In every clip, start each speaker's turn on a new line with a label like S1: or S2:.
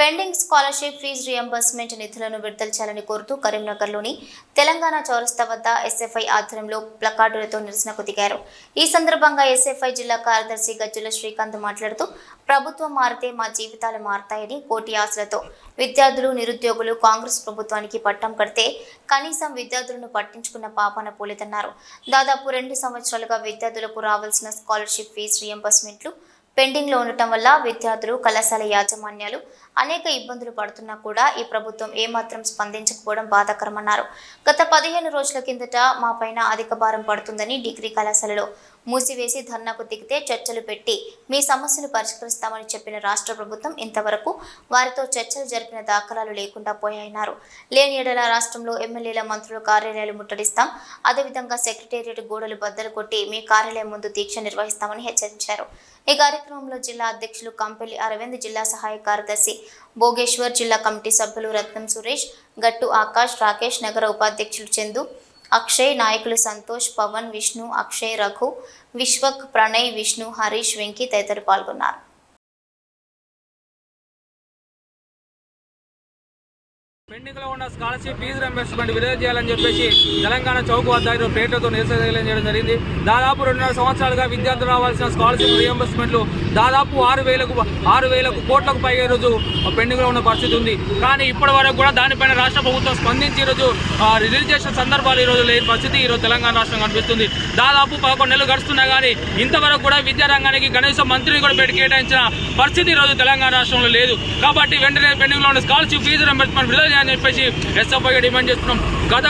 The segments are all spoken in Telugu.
S1: పెండింగ్ స్కాలర్షిప్ ఫీజు రియంబర్స్మెంట్ నిధులను విడుదల చేయాలని కోరుతూ కరీంనగర్లోని తెలంగాణ చౌరస్తా వద్ద ఎస్ఎఫ్ఐ ఆధ్వర్యంలో ప్లకార్డులతో నిరసనకు దిగారు. ఈ సందర్భంగా ఎస్ఎఫ్ఐ జిల్లా కార్యదర్శి గజ్జుల శ్రీకాంత్ మాట్లాడుతూ ప్రభుత్వం మారితే మా జీవితాలు మారతాయని కోటి ఆశలతో విద్యార్థులు నిరుద్యోగులు కాంగ్రెస్ ప్రభుత్వానికి పట్టం కడితే కనీసం విద్యార్థులను పట్టించుకున్న పాపన పోలేదన్నారు. దాదాపు రెండు సంవత్సరాలుగా విద్యార్థులకు రావాల్సిన స్కాలర్షిప్ ఫీజు రియంబర్స్మెంట్లు పెండింగ్లో ఉండటం వల్ల విద్యార్థులు కళాశాల యాజమాన్యాలు అనేక ఇబ్బందులు పడుతున్నా కూడా ఈ ప్రభుత్వం ఏమాత్రం స్పందించకపోవడం బాధాకరమన్నారు. గత పదిహేను రోజుల కిందట మా పైన అధిక భారం పడుతుందని డిగ్రీ కళాశాలలో మూసివేసి ధర్నాకు దిగితే చర్చలు పెట్టి మీ సమస్యలు పరిష్కరిస్తామని చెప్పిన రాష్ట్ర ప్రభుత్వం ఇంతవరకు వారితో చర్చలు జరిపిన దాఖలాలు లేకుండా పోయాయన్నారు. లేని ఎడల రాష్ట్రంలో ఎమ్మెల్యేల మంత్రుల కార్యాలయాలు ముట్టడిస్తాం. అదేవిధంగా సెక్రటేరియట్ గోడలు బద్దలు కొట్టి మీ కార్యాలయం ముందు దీక్ష నిర్వహిస్తామని హెచ్చరించారు. ఈ కార్యక్రమంలో జిల్లా అధ్యక్షులు కంపెలి అరవింద్ జిల్లా సహాయ కార్యదర్శి భోగేశ్వర్ జిల్లా కమిటీ సభ్యులు రత్నం సురేష్ గట్టు ఆకాష్ రాకేష్ నగర ఉపాధ్యక్షులు చందు అక్షయ్ నాయకులు సంతోష్ పవన్ విష్ణు అక్షయ్ రఘు విశ్వక్ ప్రణయ్ విష్ణు హరీష్ వెంకీ తదితరులు పాల్గొన్నారు.
S2: పెండింగ్లో ఉన్న స్కాలర్షిప్ ఫీజు రింబర్స్మెంట్ విడుదల చేయాలని చెప్పేసి తెలంగాణ చౌక్ వద్ద ఈరోజు పేటతో నిరసన చేయడం జరిగింది. దాదాపు రెండున్నర సంవత్సరాలుగా విద్యార్థులు రావాల్సిన స్కాలర్షిప్ రియంబర్స్మెంట్లు దాదాపు ఆరు వేలకు ఆరు వేలకు కోట్లకు పైగా ఈరోజు పెండింగ్లో ఉన్న పరిస్థితి ఉంది. కానీ ఇప్పటి వరకు కూడా దానిపైన రాష్ట్ర ప్రభుత్వం స్పందించి ఈరోజు ఆ, రిలీజ్ చేసిన సందర్భాలు ఈరోజు లేని పరిస్థితి ఈరోజు తెలంగాణ రాష్ట్రం కనిపిస్తుంది. దాదాపు పదకొండు నెలలు గడుస్తున్నా కానీ ఇంతవరకు కూడా విద్యారంగానికి కనీసం మంత్రిని కూడా పెట్టి కేటాయించిన పరిస్థితి ఈరోజు తెలంగాణ రాష్ట్రంలో లేదు. కాబట్టి వెంటనే పెండింగ్లో ఉన్న స్కాలర్షిప్ ఫీజు రింబర్స్మెంట్ విడుదల చేయాలని చెప్పేసి ఎస్ఎఫ్ఐ డిమాండ్ చేస్తున్నాం. గత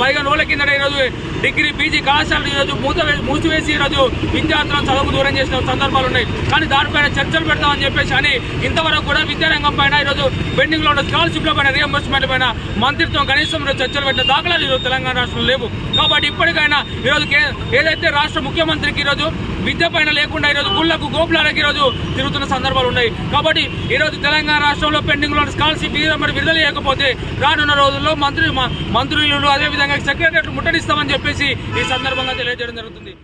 S2: పైగా రోజుల కింద ఈరోజు డిగ్రీ పీజీ కళాశాలలు ఈరోజు మూత మూసివేసి ఈరోజు విద్యార్థులను చదువుకు దూరం చేసిన సందర్భాలు ఉన్నాయి. కానీ దానిపైన చర్చలు పెడతామని చెప్పేసి అని ఇంతవరకు కూడా విద్యారంగం పైన ఈరోజు పెండింగ్లో ఉన్న స్కాలర్షిప్ల పైన రియంబర్స్మెంట్ పైన మంత్రిత్వం కనీసం చర్చలు పెట్టిన దాఖలాలు ఈరోజు తెలంగాణ రాష్ట్రంలో లేవు. కాబట్టి ఇప్పటికైనా ఈరోజు ఏదైతే రాష్ట్ర ముఖ్యమంత్రికి ఈరోజు విద్య పైన లేకుండా ఈరోజు గుళ్ళకు గోపులాలకు ఈరోజు తిరుగుతున్న సందర్భాలు ఉన్నాయి. కాబట్టి ఈరోజు తెలంగాణ రాష్ట్రంలో పెండింగ్లో ఉన్న స్కాలర్షిప్ మరి విడుదల చేయకపోతే రానున్న రోజుల్లో మంత్రి మంత్రులు అదేవిధంగా సెక్రటరీ ముట్టడిస్తామని చెప్పేసి ఈ సందర్భంగా తెలియజేయడం జరుగుతుంది.